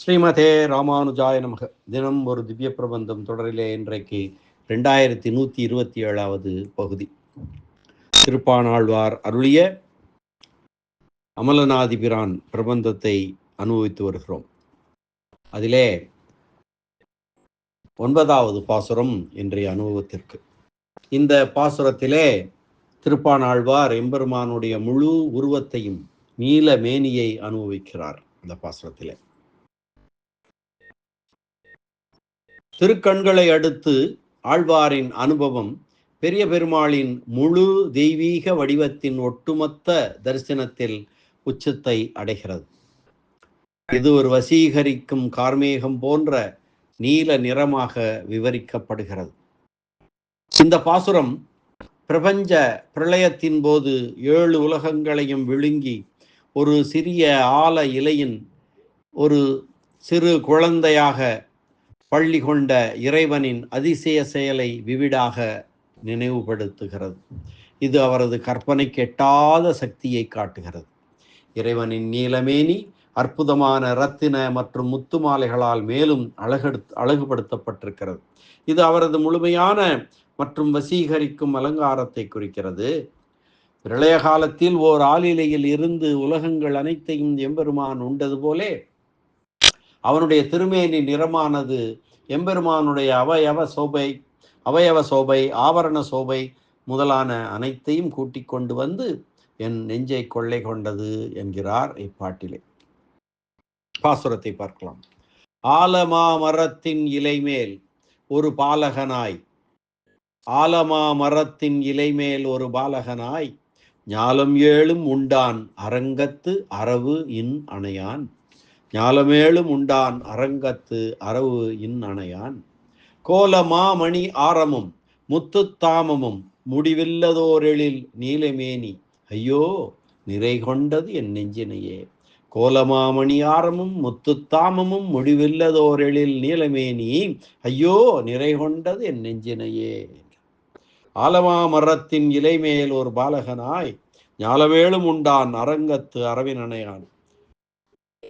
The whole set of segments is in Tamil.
ஸ்ரீமதே ராமானுஜாய நமக. தினம் ஒரு திவ்ய பிரபந்தம் தொடரிலே இன்றைக்கு ரெண்டாயிரத்தி நூற்றி இருபத்தி ஏழாவது பகுதி. திருப்பானாழ்வார் அருளிய அமலநாதிபிரான் பிரபந்தத்தை அனுபவித்து வருகிறோம். அதிலே ஒன்பதாவது பாசுரம் இன்றைய அனுபவத்திற்கு. இந்த பாசுரத்திலே திருப்பானாழ்வார் எம்பெருமானுடைய முழு உருவத்தையும் நீல மேனியை அனுபவிக்கிறார் இந்த பாசுரத்திலே. திருக்கண்களை அடுத்து ஆழ்வாரின் அனுபவம் பெரிய பெருமாளின் முழு தெய்வீக வடிவத்தின் ஒட்டுமொத்த தரிசனத்தில் உச்சத்தை அடைகிறது. இது ஒரு வசீகரிக்கும் கார்மேகம் போன்ற நீல நிறமாக விவரிக்கப்படுகிறது. இந்த பாசுரம் பிரபஞ்ச பிரளயத்தின் போது ஏழு உலகங்களையும் விழுங்கி ஒரு சிறிய ஆல இலையின் ஒரு சிறு குழந்தையாக பள்ளி கொண்ட இறைவனின் அதிசய செயலை விவிடாக நினைவுபடுத்துகிறது. இது அவரது கற்பனைக்கு எட்டாத சக்தியை காட்டுகிறது. இறைவனின் நீலமேனி அற்புதமான ரத்தின மற்றும் முத்து மாலைகளால் மேலும் அழகெடு அழகுபடுத்தப்பட்டிருக்கிறது. இது அவரது முழுமையான மற்றும் வசீகரிக்கும் அலங்காரத்தை குறிக்கிறது. பிரளய காலத்தில் ஓர் ஆளிலையில் இருந்து உலகங்கள் அனைத்தையும் எம்பெருமான் உண்டது போலே அவனுடைய திருமேனி நிறமானது எம்பெருமானுடைய அவயவ சோபை அவயவ சோபை ஆவரண சோபை முதலான அனைத்தையும் கூட்டிக் கொண்டு வந்து என் நெஞ்சை கொள்ளை கொண்டது என்கிறார் இப்பாட்டிலே. பாசுரத்தை பார்க்கலாம். ஆலமா மரத்தின் இலைமேல் ஒரு பாலகனாய் ஆலமா மரத்தின் இலைமேல் ஒரு பாலகனாய் ஞாலம் ஏழும் உண்டான் அரங்கத்து அரவு இன் அணையான். ஞாலமேளும் உண்டான் அரங்கத்து அரவு இன் அணையான் கோலமா ஆரமும் முத்துத்தாமமும் முடிவில்லதோரெழில் நீலமேனி. ஐயோ நிறை கொண்டது என் நெஞ்சினையே. கோலமாமணி ஆரமும் முத்துத்தாமமும் முடிவில்லதோரெழில் நீலமேனி. ஐயோ நிறை கொண்டது என் நெஞ்சினையே ஆலமா மரத்தின் இலைமேல் ஒரு பாலகனாய் ஞாலமேளும் உண்டான் அரங்கத்து அரவினனையான்.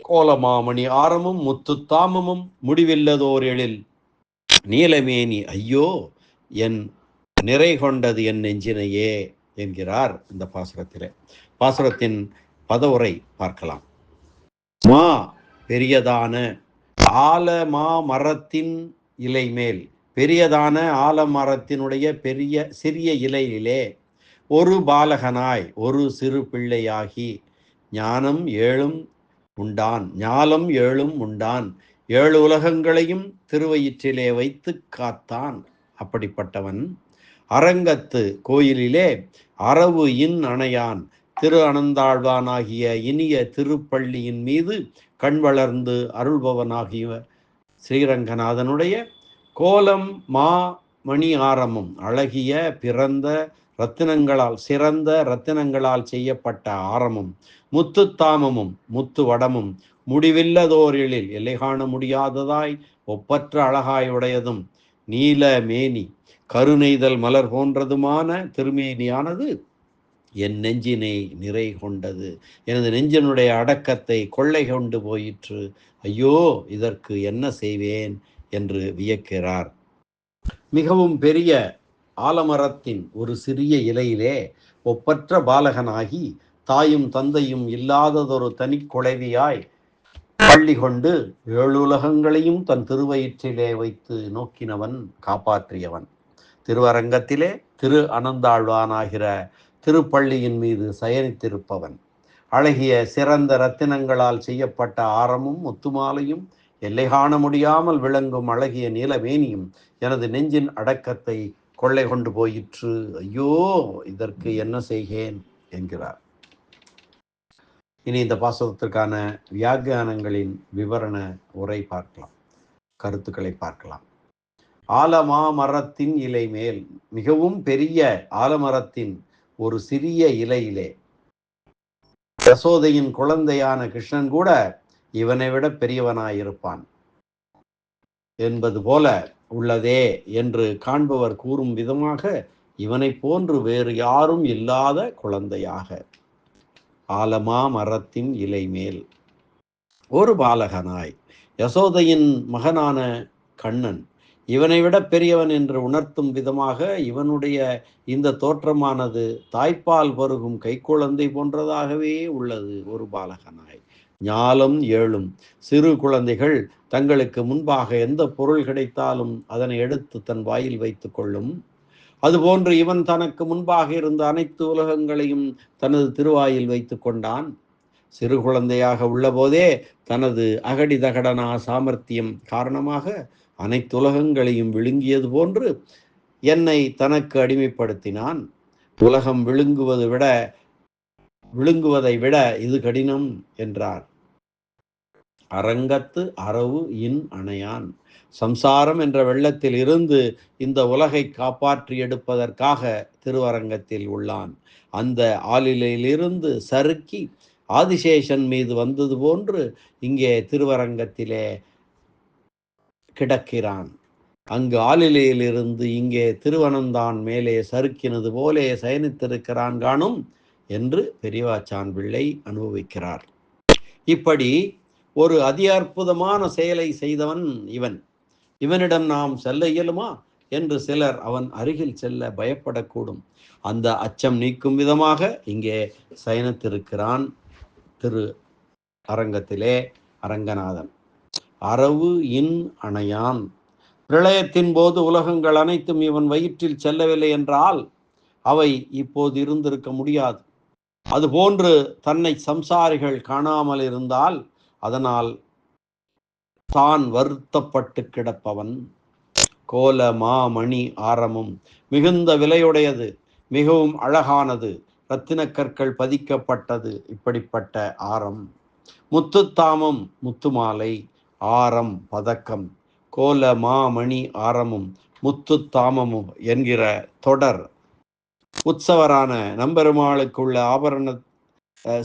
கோலமாமணி ஆரமும் முத்துத்தாமமும் முடிவில்லதோர் எழில் நீலமேனி ஐயோ என் நிறை கொண்டது என் நெஞ்சினையே என்கிறார் இந்த பாசுரத்திலே. பாசுரத்தின் பதவுரை பார்க்கலாம். மா பெரியதான ஆலமா மரத்தின் இலை மேல் பெரியதான ஆலமரத்தினுடைய பெரிய சிறிய இலையிலே ஒரு பாலகனாய் ஒரு சிறு பிள்ளையாகி ஞானம் ஏழும் உண்டான். ஞாலம் ஏழும் உண்டான். ஏழு உலகங்களையும் திருவயிற்றிலே வைத்து காத்தான் அப்படிப்பட்டவன். அரங்கத்து கோயிலிலே அரவு இன் அணையான். திரு அனந்தாழ்வானாகிய இனிய திருப்பள்ளியின் மீது கண் வளர்ந்து அருள்பவனாகிய ஸ்ரீரங்கநாதனுடைய கோலம் மா மணி ஆரமும் அழகிய பிறந்த ரத்தினங்களால் சிறந்த ரத்தினங்களால் செய்யப்பட்ட ஆரமும் முத்துத்தாமமும் முத்து வடமும் முடிவில்லதோரிலில் எல்லை காண முடியாததாய் ஒப்பற்ற அழகாய் உடையதும் நீல மேனி கருணைதல் மலர் போன்றதுமான திருமேனியானது என் நெஞ்சினை நிறை கொண்டது. எனது நெஞ்சினுடைய அடக்கத்தை கொள்ளை கொண்டு போயிற்று. ஐயோ இதற்கு என்ன செய்வேன்? என்று வியக்கிறார். மிகவும் பெரிய ஆலமரத்தின் ஒரு சிறிய இலையிலே ஒப்பற்ற பாலகனாகி தாயும் தந்தையும் இல்லாததொரு தனி குழவியாய் பள்ளி கொண்டு ஏழுலகங்களையும் தன் திருவயிற்றிலே வைத்து நோக்கினவன் காப்பாற்றியவன். திருவரங்கத்திலே திரு அனந்தாழ்வானாகிற திருப்பள்ளியின் மீது சயனித்திருப்பவன். அழகிய சிறந்த ரத்தினங்களால் செய்யப்பட்ட ஆரமும் முத்துமாலையும் எல்லை காண முடியாமல் விளங்கும் அழகிய நீலமேனியும் எனது நெஞ்சின் அடக்கத்தை கொள்ளை கொண்டு போயிற்று. ஐயோ இதற்கு என்ன செய்கேன்? என்கிறார். இனி இந்த பாசகத்திற்கான வியாக்கியானங்களின் விவரண உரை பார்க்கலாம். கருத்துக்களை பார்க்கலாம். ஆலமா மரத்தின் இலை மேல் மிகவும் பெரிய ஆலமரத்தின் ஒரு சிறிய இலையிலே யசோதையின் குழந்தையான கிருஷ்ணன் கூட இவனை விட பெரியவனாயிருப்பான். என்பது போல உள்ளதே என்று காண்பவர் கூறும் விதமாக இவனை போன்று வேறு யாரும் இல்லாத குழந்தையாக. ஆலமா மரத்தின் இலை மேல் ஒரு பாலகனாய். யசோதையின் மகனான கண்ணன். இவனை விட பெரியவன் என்று உணர்த்தும் விதமாக இவனுடைய இந்த தோற்றமானது தாய்ப்பால் பருகும் கைக்குழந்தை போன்றதாகவே உள்ளது. ஒரு பாலகனாய். ஞாலும் ஏழும். சிறு குழந்தைகள் தங்களுக்கு முன்பாக எந்த பொருள் கிடைத்தாலும் அதனை எடுத்து தன் வாயில் வைத்துக் கொள்ளும். அதுபோன்று இவன் தனக்கு முன்பாக இருந்த அனைத்து உலகங்களையும் தனது திருவாயில் வைத்து கொண்டான். சிறு குழந்தையாக உள்ளபோதே தனது அகடி தகடனா சாமர்த்தியம் காரணமாக அனைத்து உலகங்களையும் விழுங்கியது போன்று என்னை தனக்கு அடிமைப்படுத்தினான். உலகம் விழுங்குவது விட விழுங்குவதை விட இது கடினம் என்றார். அரங்கத்து அரவு இன் அணையான். சம்சாரம் என்ற வெள்ளத்தில் இருந்து இந்த உலகை காப்பாற்றி எடுப்பதற்காக திருவரங்கத்தில் உள்ளான். அந்த ஆளிலையிலிருந்து சறுக்கி ஆதிசேஷன் மீது வந்தது போன்று இங்கே திருவரங்கத்திலே கிடக்கிறான். அங்கு ஆளிலையிலிருந்து இங்கே திருவனந்தான் மேலே சறுக்கினது போலே சயனித்திருக்கிறான் காணும் என்று பெரியவாச்சான் பிள்ளை அனுபவிக்கிறார். இப்படி ஒரு அதி அற்புதமான செயலை செய்தவன் இவன். இவனிடம் நாம் செல்ல இயலுமா? என்று சிலர் அவன் அருகில் செல்ல பயப்படக்கூடும். அந்த அச்சம் நீக்கும் விதமாக இங்கே சயனத்திருக்கிறான் திரு அரங்கத்திலே அரங்கநாதன். அரவு இன் அணையான். பிரளயத்தின் போது உலகங்கள் அனைத்தும் இவன் வயிற்றில் செல்லவில்லை என்றால் அவை இப்போது இருந்திருக்க முடியாது. அதுபோன்று தன்னை சம்சாரிகள் காணாமல் இருந்தால் அதனால் தான் வருத்தப்பட்டு கிடப்பவன் கோல மாமணி ஆரமும். மிகுந்த விலையுடையது மிகவும் அழகானது ரத்தின கற்கள் பதிக்கப்பட்டது இப்படிப்பட்ட ஆரம். முத்துத்தாமம் முத்துமாலை ஆரம் பதக்கம். கோல மாமணி ஆரமும் முத்துத்தாமமும் என்கிற தொடர். உற்சவரான நம்பெருமாளுக்குள்ள ஆபரண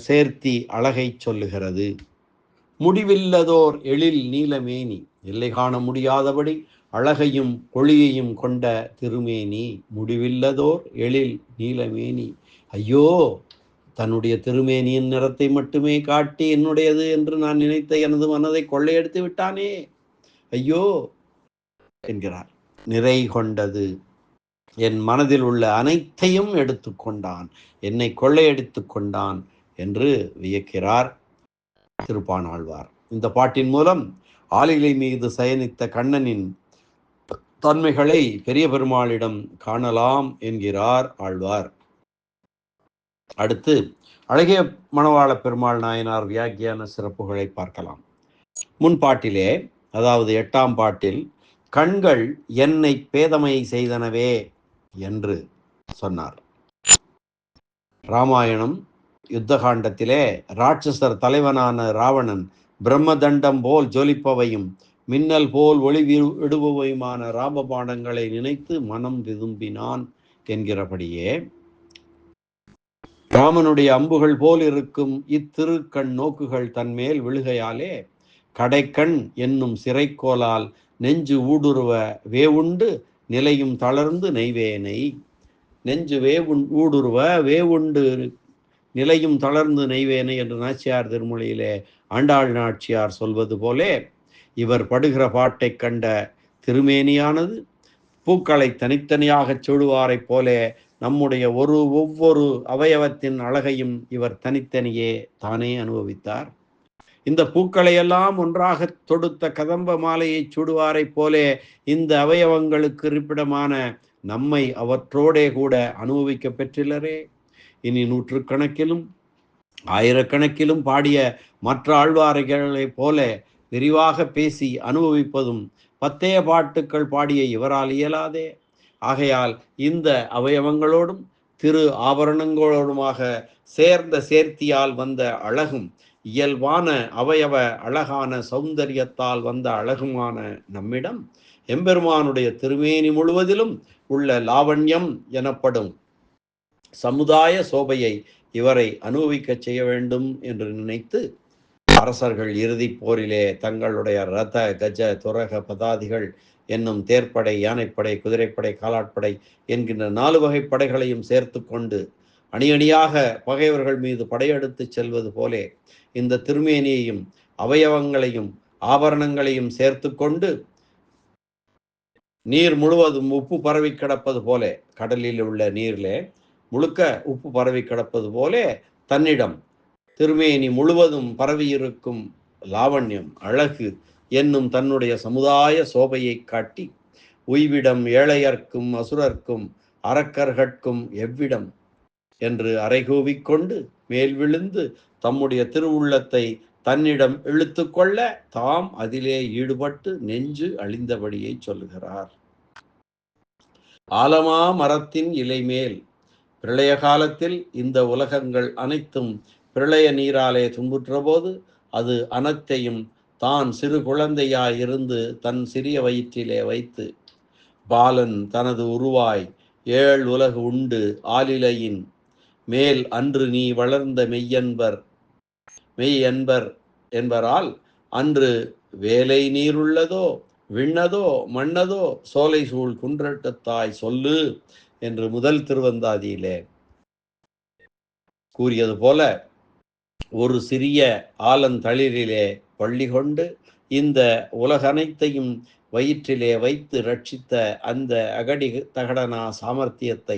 சேர்த்தி அழகை சொல்லுகிறது. முடிவில்லதோர் எழில் நீலமேனி. எல்லை காண முடியாதபடி அழகையும் ஒளியையும் கொண்ட திருமேனி. முடிவில்லதோர் எழில் நீலமேனி. ஐயோ தன்னுடைய திருமேனியின் நிறத்தை மட்டுமே காட்டி என்னுடையது என்று நான் நினைத்த எனது மனதை கொள்ளையடித்து விட்டானே. ஐயோ என்கிறார். நிறை கொண்டது. என் மனதில் உள்ள அனைத்தையும் எடுத்துக்கொண்டான். என்னை கொள்ளையடித்து கொண்டான் என்று வியக்கிறார். திருப்பானாழ்வார் இந்த பாட்டின் மூலம் ஆலிகளை மீது சயனித்த கண்ணனின் தன்மைகளை பெரிய பெருமாளிடம் காணலாம் என்கிறார் ஆழ்வார். அடுத்து அழகிய மணவாள பெருமாள் நாயனார் வியாக்கியான சிறப்புகளை பார்க்கலாம். முன் பாட்டிலே அதாவது எட்டாம் பாட்டில் கண்கள் என்னை பேதமை செய்தனவே என்று சொன்னார். ராமாயணம் யுத்தகாண்டத்திலே ராட்சசர் தலைவனான ராவணன் பிரம்மதண்டம் போல் ஜொலிப்பவையும் மின்னல் போல் ஒளி விடுபவையுமான ராமபாணங்களை நினைத்து மனம் விரும்பினான் என்கிறபடியே ராமனுடைய அம்புகள் போல் இருக்கும் இத்திருக்கண் நோக்குகள் தன்மேல் விழுகையாலே கடைக்கண் என்னும் சிறைக்கோலால் நெஞ்சு ஊடுருவ வேவுண்டு நிலையும் தளர்ந்து நெய்வேனை. நெஞ்சு வேவு ஊடுருவ வேவுண்டு நிலையும் தளர்ந்து நெய்வேனே என்று நாச்சியார் திருமொழியிலே ஆண்டாள் நாச்சியார் சொல்வது போலே இவர் படுகிற பாட்டை கண்ட திருமேனியானது பூக்களை தனித்தனியாகச் சுடுவாரைப் போலே நம்முடைய ஒரு ஒவ்வொரு அவயவத்தின் அழகையும் இவர் தனித்தனியே தானே அனுபவித்தார். இந்த பூக்களையெல்லாம் ஒன்றாக தொடுத்த கதம்ப மாலையை சுடுவாரைப் போலே இந்த அவயவங்களுக்கு இருப்பிடமான நம்மை அவற்றோடே கூட அனுபவிக்க பெற்றிலரே. இனி நூற்றுக்கணக்கிலும் ஆயிரக்கணக்கிலும் பாடிய மற்ற ஆழ்வார்களைப் போல விரிவாக பேசி அனுபவிப்பதும் பத்தைய பாட்டுக்கள் பாடிய இவரால் இயலாதே. ஆகையால் இந்த அவயவங்களோடும் திரு ஆபரணங்களோடுமாக சேர்ந்த சேர்த்தியால் வந்த அழகும் இயல்பான அவயவ அழகான சௌந்தரியத்தால் வந்த அழகுமான நம்மிடம் எம்பெருமானுடைய திருமேனி முழுவதிலும் உள்ள லாவண்யம் எனப்படும் சமுதாய சோபையை இவரை அனுபவிக்க செய்ய வேண்டும் என்று நினைத்து அரசர்கள் இறுதிப் போரிலே தங்களுடைய ரத கஜ துரக பதாதிகள் என்னும் தேர்ப்படை யானைப்படை குதிரைப்படை காலாட்படை என்கின்ற நாலு வகை படைகளையும் சேர்த்து கொண்டு அணி அணியாக பகைவர்கள் மீது படையெடுத்து செல்வது போலே இந்த திருமேனியையும் அவயவங்களையும் ஆபரணங்களையும் சேர்த்து கொண்டு நீர் முழுவதும் உப்பு பரவி கிடப்பது போல கடலில் உள்ள நீரிலே முழுக்க உப்பு பரவி கிடப்பது போலே தன்னிடம் திருமேனி முழுவதும் பரவியிருக்கும் லாவண்யம் அழகு என்னும் தன்னுடைய சமுதாய சோபையை காட்டி உய்விடம் ஏழையர்க்கும் அசுரர்க்கும் அரக்கர்கட்கும் எவ்விடம்? என்று அரைகூவிக்கொண்டு மேல் விழுந்து தம்முடைய திருவுள்ளத்தை தன்னிடம் இழுத்து கொள்ள தாம் அதிலே ஈடுபட்டு நெஞ்சு அழிந்தபடியை சொல்லுகிறார். ஆலமா மரத்தின் இலை மேல் பிரளய காலத்தில் இந்த உலகங்கள் அனைத்தும் பிரளய நீராலே துன்புற்ற போது அது அனைத்தையும் தான் சிறு குழந்தையாயிருந்து தன் சிறிய வயிற்றிலே வைத்து பாலன் தனது உருவாய் ஏழ் உலகு உண்டு ஆலிலையின் மேல் அன்று நீ வளர்ந்த மெய்யன்பர் மெய் என்பர் என்பரால் அன்று வேலை நீருள்ளதோ விண்ணதோ மண்ணதோ சோலை சூழ் குன்றட்டத்தாய் சொல்லு. என்று முதல் திருவந்தாதியிலே கூறியது போல ஒரு சிறிய ஆலந்தளிரிலே பள்ளி கொண்டு இந்த உலகனைத்தையும் வயிற்றிலே வைத்து ரட்சித்த அந்த அகடி தகடனா சாமர்த்தியத்தை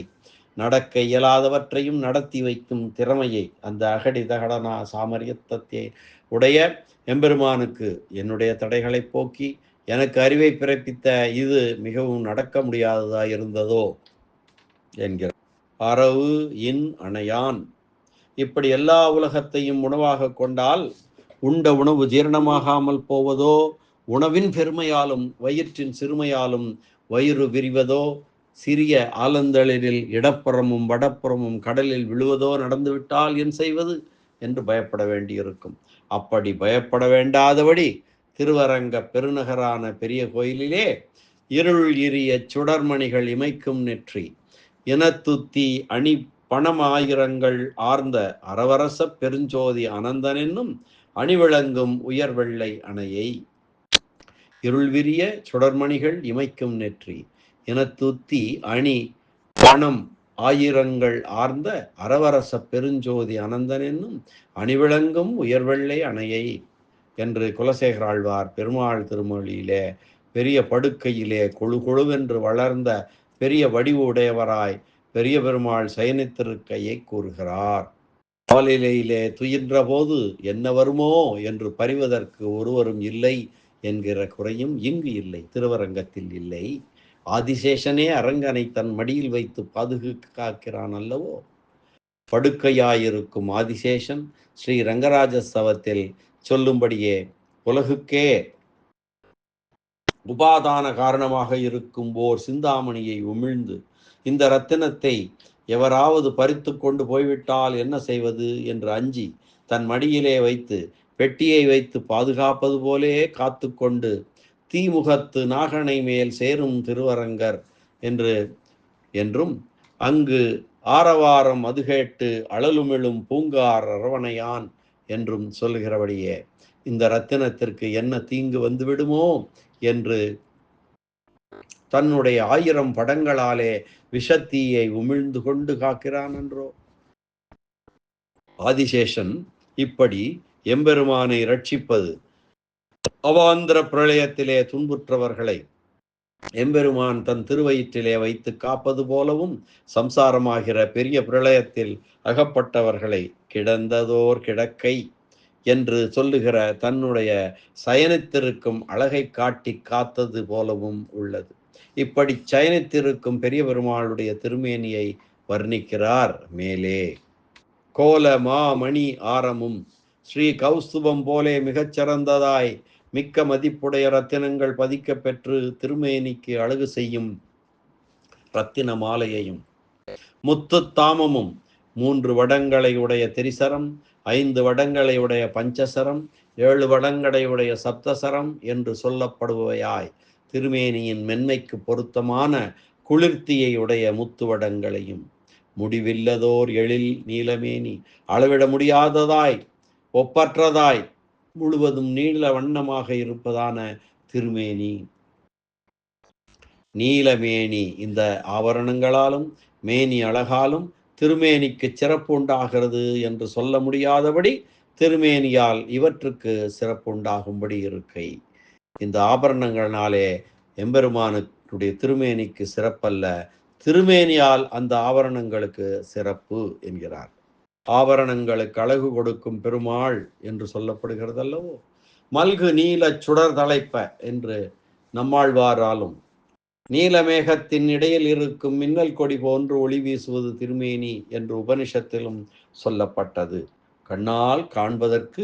நடக்க இயலாதவற்றையும் நடத்தி வைக்கும் திறமையை அந்த அகடி தகடனா சாமர்த்தியத்தை உடைய எம்பெருமானுக்கு என்னுடைய தடைகளை போக்கி எனக்கு அறிவை பிறப்பித்த இது மிகவும் நடக்க முடியாததாக இருந்ததோ என்கிற அறவு இன் அணையான். இப்படி எல்லா உலகத்தையும் உணவாக கொண்டால் உண்ட உணவு ஜீரணமாகாமல் போவதோ உணவின் பெருமையாலும் வயிற்றின் சிறுமையாலும் வயிறு விரிவதோ சிறிய ஆலந்தளிரில் இடப்புறமும் வடப்புறமும் கடலில் விழுவதோ நடந்துவிட்டால் என் செய்வது என்று பயப்பட வேண்டியிருக்கும். அப்படி பயப்பட வேண்டாதபடி திருவரங்க பெருநகரான பெரிய கோயிலிலே இருள் இரிய சுடர்மணிகள் இமைக்கும் நெற்றி இனத்துத்தி அணி பணமாயிரங்கள் ஆர்ந்த அரவரச பெருஞ்சோதி அனந்தன் என்னும் அணிவிளங்கும் உயர்வெள்ளை அணையை. இருள்விரிய சுடர்மணிகள் இமைக்கும் நெற்றி. இனத்துத்தி அணி பணம் ஆயிரங்கள் ஆர்ந்த அரவரச பெருஞ்சோதி அனந்தன் என்னும் அணிவிளங்கும் உயர்வெள்ளை அணையை. என்று குலசேகர ஆழ்வார் பெருமாள் திருமொழியிலே பெரிய படுக்கையிலே கொழு கொழுவென்று வளர்ந்த பெரிய வடிவு உடையவராய் பெரிய பெருமாள் சயனித்திருக்கையை கூறுகிறார். காலிலையிலே துயின்ற போது என்ன வருமோ என்று பறிவதற்கு ஒருவரும் இல்லை என்கிற குறையும் இங்கு இல்லை திருவரங்கத்தில் இல்லை. ஆதிசேஷனே அரங்கனை தன் மடியில் வைத்து பாதுகாக்கிறான் அல்லவோ? படுக்கையாயிருக்கும் ஆதிசேஷன் ஸ்ரீ ரங்கராஜ சவத்தில் சொல்லும்படியே உலகுக்கே உபாதான காரணமாக இருக்கும் ஓர் சிந்தாமணியை உமிழ்ந்து இந்த ரத்தினத்தை எவராவது பறித்து கொண்டு போய்விட்டால் என்ன செய்வது என்று அஞ்சி தன் மடியிலே வைத்து பெட்டியை வைத்து பாதுகாப்பது போலே காத்து கொண்டு தீமுகத்து நாகனை மேல் சேரும் திருவரங்கர் என்று என்றும் அங்கு ஆரவாரம் அதுகேட்டு அழலுமிழும் பூங்கார் அரவணையான் என்றும் சொல்கிறபடியே இந்த ரத்தினத்திற்கு என்ன தீங்கு வந்துவிடுமோ என்று தன்னுடைய ஆயிரம் படங்களாலே விஷத்தீயை உமிழ்ந்து கொண்டு காக்கிறான் என்றோ. ஆதிசேஷன் இப்படி எம்பெருமானை ரட்சிப்பது அவாந்திர பிரளயத்திலே துன்புற்றவர்களை எம்பெருமான் தன் திருவயிற்றிலே வைத்து காப்பது போலவும் சம்சாரமாகிற பெரிய பிரளயத்தில் அகப்பட்டவர்களை கிடந்ததோர் கிடக்கை. என்று சொல்லுகிற தன்னுடைய சயனித்திருக்கும் அழகை காட்டி காத்தது போலவும் உள்ளது. இப்படி சயனித்திருக்கும் பெரிய பெருமாளுடைய திருமேனியை வர்ணிக்கிறார் மேலே. கோல மாமணி ஆரமும் ஸ்ரீ கௌஸ்துபம் போலே மிகச் சிறந்ததாய் மிக்க மதிப்புடைய ரத்தினங்கள் பதிக்க பெற்று திருமேனிக்கு அழகு செய்யும் ரத்தின மாலையையும் முத்து தாமமும் மூன்று வடங்களை உடைய திரிசரம் ஐந்து வடங்களை உடைய பஞ்சசரம் ஏழு வடங்களை உடைய சப்தசரம் என்று சொல்லப்படுபவையாய். திருமேனியின் மென்மைக்கு பொருத்தமான குளிர்த்தியை உடைய முத்துவடங்களையும் முடிவில்லதோர் எழில் நீலமேனி அளவிட முடியாததாய் ஒப்பற்றதாய் முழுவதும் நீல வண்ணமாக இருப்பதான திருமேனி. நீலமேனி இந்த ஆவரணங்களாலும் மேனி அழகாலும் திருமேனிக்கு சிறப்பு உண்டாகிறது என்று சொல்ல முடியாதபடி திருமேனியால் இவற்றுக்கு சிறப்பு உண்டாகும்படி இருக்கை. இந்த ஆபரணங்களினாலே எம்பெருமானுடைய திருமேனிக்கு சிறப்பல்ல. திருமேனியால் அந்த ஆபரணங்களுக்கு சிறப்பு என்கிறார். ஆபரணங்களுக்கு அழகு கொடுக்கும் பெருமாள் என்று சொல்லப்படுகிறது அல்லவோ மல்கு நீல சுடர் தலைப்ப என்று நம்மாழ்வாராலும் நீலமேகத்தின் இடையில் இருக்கும் மின்னல் கொடி போன்று ஒளி வீசுவது திருமேனி என்று உபனிஷத்திலும் சொல்லப்பட்டது. கண்ணால் காண்பதற்கு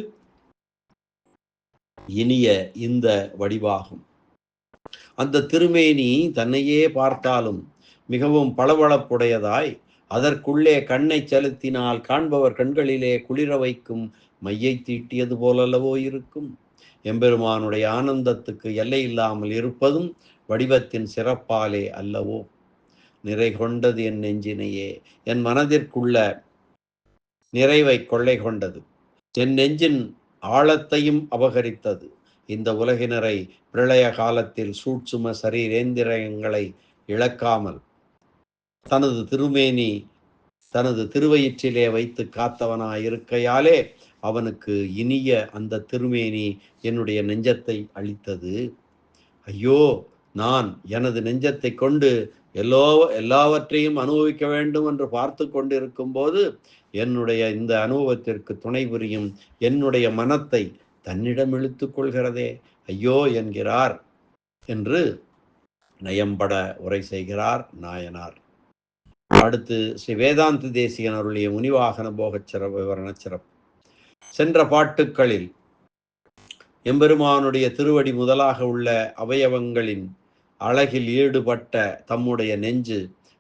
இனிய இந்த வடிவாகும். அந்த திருமேனி தன்னையே பார்த்தாலும் மிகவும் பளபளப்புடையதாய் அதற்குள்ளே கண்ணை செலுத்தினால் காண்பவர் கண்களிலே குளிர வைக்கும் மையை தீட்டியது போலல்லவோ இருக்கும். எம்பெருமானுடைய ஆனந்தத்துக்கு எல்லை இல்லாமல் இருப்பதும் வடிவத்தின் சிறப்பாலே அல்லவோ? நிறை கொண்டது என் நெஞ்சினையே. என் மனதிற்குள்ள நிறைவை கொள்ளை கொண்டது. என் நெஞ்சின் ஆழத்தையும் அபகரித்தது. இந்த உலகினரை பிரளய காலத்தில் சூட்சும சரீரேந்திரங்களை இழக்காமல் தனது திருமேனி தனது திருவயிற்றிலே வைத்து காத்தவனாயிருக்கையாலே அவனுக்கு இனிய அந்த திருமேனி என்னுடைய நெஞ்சத்தை அளித்தது. ஐயோ! நான் எனது நெஞ்சத்தை கொண்டு எல்லோ எல்லாவற்றையும் அனுபவிக்க வேண்டும் என்று பார்த்து கொண்டிருக்கும் போது என்னுடைய இந்த அனுபவத்திற்கு துணை புரியும் என்னுடைய மனத்தை தன்னிடம் இழுத்து கொள்கிறதே. ஐயோ என்கிறார் என்று நயம்பட உரை செய்கிறார் நாயனார். அடுத்து ஸ்ரீ வேதாந்த தேசியன் அருளிய முனிவாகன போகச்சிற விவரண சிறப்பு. சென்ற பாட்டுக்களில் எம்பெருமானுடைய திருவடி முதலாக உள்ள அவயவங்களின் அழகில் ஈடுபட்ட தம்முடைய நெஞ்சு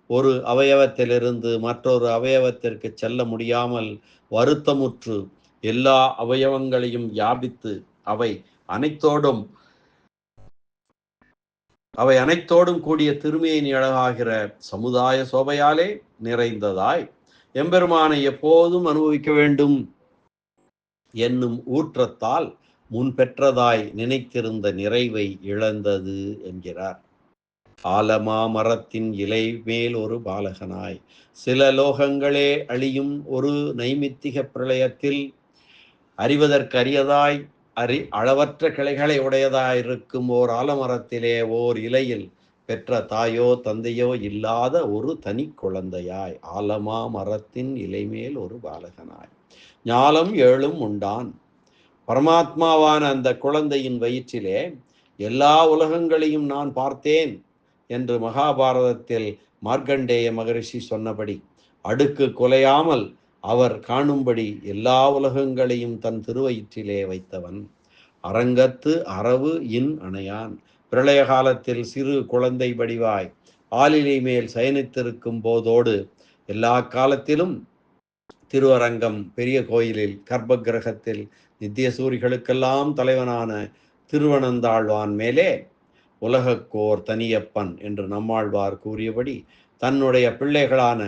ஒரு அவயவத்திலிருந்து மற்றொரு அவயவத்திற்கு செல்ல முடியாமல் வருத்தமுற்று எல்லா அவயவங்களையும் வியாபித்து அவை அனைத்தோடும் அவை அனைத்தோடும் கூடிய திருமையின் அழகாகிற சமுதாய சோபையாலே நிறைந்ததாய். எம்பெருமானை எப்போதும் அனுபவிக்க வேண்டும் என்னும் ஊற்றத்தால் முன்பெற்றதாய் நினைத்திருந்த நிறைவை இழந்தது என்கிறார். ஆலமா மரத்தின் இலை மேல் ஒரு பாலகனாய். சில லோகங்களே அழியும் ஒரு நைமித்திக பிரளயத்தில் அறிவதற்கரியதாய் அறி அளவற்ற கிளைகளை உடையதாயிருக்கும் ஓர் ஆலமரத்திலே ஓர் இலையில் பெற்ற தாயோ தந்தையோ இல்லாத ஒரு தனி குழந்தையாய் ஆலமா மரத்தின் இலைமேல் ஒரு பாலகனாய். ஞாலம் ஏழும் உண்டான். பரமாத்மாவான அந்த குழந்தையின் வயிற்றிலே எல்லா உலகங்களையும் நான் பார்த்தேன். என்று மகாபாரதத்தில் மார்க்கண்டேய மகரிஷி சொன்னபடி அடுக்கு குலையாமல் அவர் காணும்படி எல்லா உலகங்களையும் தன் திருவயிற்றிலே வைத்தவன். அரங்கத்து அரவு இன் அணையான். பிரளய காலத்தில் சிறு குழந்தை வடிவாய் ஆலிலை மேல் சயனித்திருக்கும் போதோடு எல்லா காலத்திலும் திருவரங்கம் பெரிய கோயிலில் கர்ப்ப கிரகத்தில் நித்திய சூரிகளுக்கெல்லாம் தலைவனான திருவனந்தாழ்வான் மேலே உலகக்கோர் தனியப்பன் என்று நம்மாழ்வார் கூறியபடி தன்னுடைய பிள்ளைகளான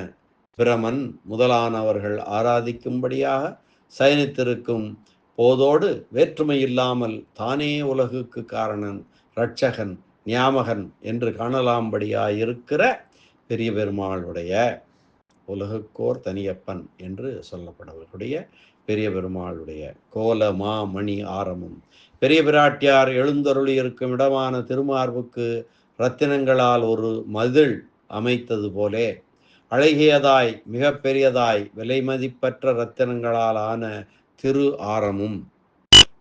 பிரமன் முதலானவர்கள் ஆராதிக்கும்படியாக சயனித்திருக்கும் போதோடு வேற்றுமை இல்லாமல் தானே உலகுக்கு காரணன் இரட்சகன் ஞாமகன் என்று காணலாம்படியாயிருக்கிற பெரிய பெருமாளுடைய உலகுக்கோர் தனியப்பன் என்று சொல்லப்படக்கூடிய பெரிய பெருமாளுடைய கோல மா மணி ஆரமும் பெரிய பிராட்டியார் எழுந்தருளி இருக்கும் இடமான திருமார்புக்கு ரத்தினங்களால் ஒரு மதில் அமைத்தது போலே அழகியதாய் மிக பெரியதாய் விலை மதிப்பற்ற ரத்தினங்களால் ஆன திரு ஆரமும்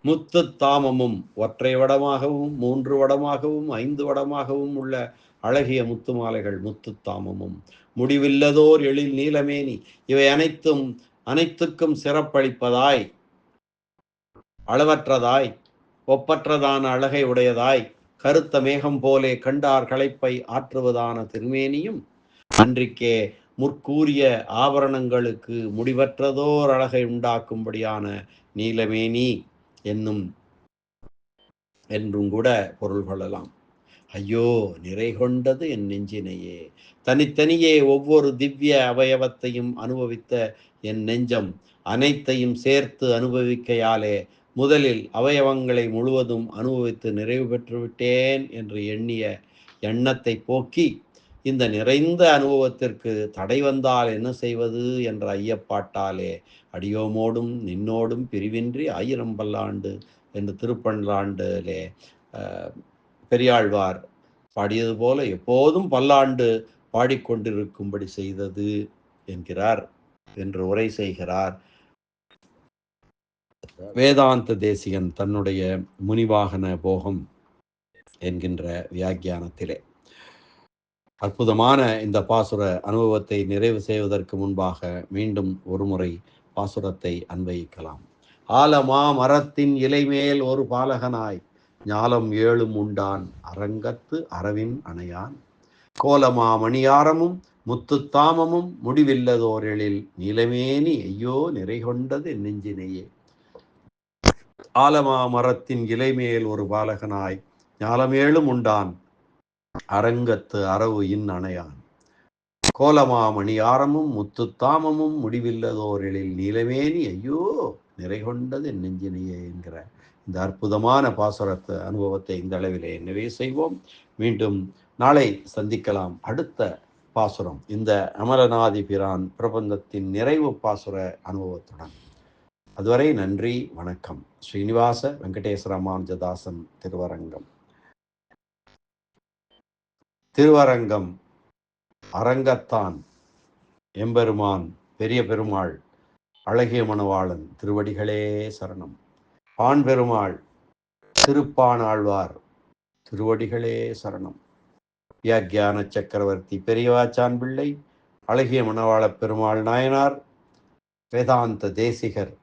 முத்து தாமமும் ஒற்றை வடமாகவும் மூன்று வடமாகவும் ஐந்து வடமாகவும் உள்ள அழகிய முத்து மாலைகள் முத்து தாமமும். முடிவில்லதோர் எழில் நீலமேனி இவை அனைத்தும் அனைத்துக்கும் சிறப்பளிப்பதாய் அளவற்றதாய் ஒப்பற்றதான அழகை உடையதாய் கருத்த மேகம் போலே கண்டார் களைப்பை ஆற்றுவதான திருமேனியும் அன்றிக்கே முற்கூறிய ஆபரணங்களுக்கு முடிவற்றதோர் அழகை உண்டாக்கும்படியான நீலமேனி என்னும் என்றும் கூட பொருள் கொள்ளலாம். ஐயோ நிறை கொண்டது என் நெஞ்சினையே. தனித்தனியே ஒவ்வொரு திவ்ய அவயவத்தையும் அனுபவித்த என் நெஞ்சம் அனைத்தையும் சேர்த்து அனுபவிக்கையாலே முதலில் அவயவங்களை முழுவதும் அனுபவித்து நிறைவு பெற்றுவிட்டேன் என்று எண்ணிய எண்ணத்தை போக்கி இந்த நிறைந்த அனுபவத்திற்கு தடை வந்தால் என்ன செய்வது என்ற ஐயப்பாட்டாலே அடியோமோடும் நின்னோடும் பிரிவின்றி ஆயிரம் பல்லாண்டு என்று திருப்பல்லாண்டிலே பெரியாழ்வார் பாடியது போல எப்போதும் பல்லாண்டு பாடிக்கொண்டிருக்கும்படி செய்தது என்கிறார் என்று உரை செய்கிறார். வேதாந்த தேசிகன் தன்னுடைய முனிவாகன போகம் என்கின்ற வியாக்கியானத்திலே. அற்புதமான இந்த பாசுர அனுபவத்தை நிறைவு செய்வதற்கு முன்பாக மீண்டும் ஒருமுறை பாசுரத்தை அன்வயிக்கலாம் ஆலமா மரத்தின் இலைமேல் ஒரு பாலகனாய் ஞாலம் ஏழும் உண்டான் அரங்கத்து அரவின் அணையான். கோலமா மணியாரமும் முத்துத்தாமமும் முடிவில்லதோரெழில் நிலமேனி ஐயோ நிறை கொண்டது நெஞ்சினையே. ஆலமா மரத்தின் இலைமேல் ஒரு பாலகனாய் ஞாலமேலும் உண்டான். அரங்கத்து அரவு இன் அணையான். கோலமாமணி ஆரமும் முத்துத்தாமமும் முடிவில்லதோரெழில் நீலமேனி ஐயோ நிறை கொண்டது நெஞ்சினையே என்கிற இந்த அற்புதமான பாசுரத்து அனுபவத்தை இந்த அளவிலே நிறைவு செய்வோம். மீண்டும் நாளை சந்திக்கலாம் அடுத்த பாசுரம். இந்த அமரநாதி பிரான் பிரபந்தத்தின் நிறைவு பாசுர அனுபவத்துடன். அதுவரை நன்றி வணக்கம். ஸ்ரீனிவாச வெங்கடேஸ்வர ராமானுஜதாசன் திருவரங்கம். திருவரங்கம் அரங்கத்தான் எம்பெருமான் பெரிய பெருமாள் அழகிய மணவாளன் திருவடிகளே சரணம். ஆண் பெருமாள் திருப்பானாழ்வார் திருவடிகளே சரணம். வியாக்கியான சக்கரவர்த்தி பெரியவாச்சான் பிள்ளை அழகிய மணவாள பெருமாள் நாயனார் வேதாந்த தேசிகர்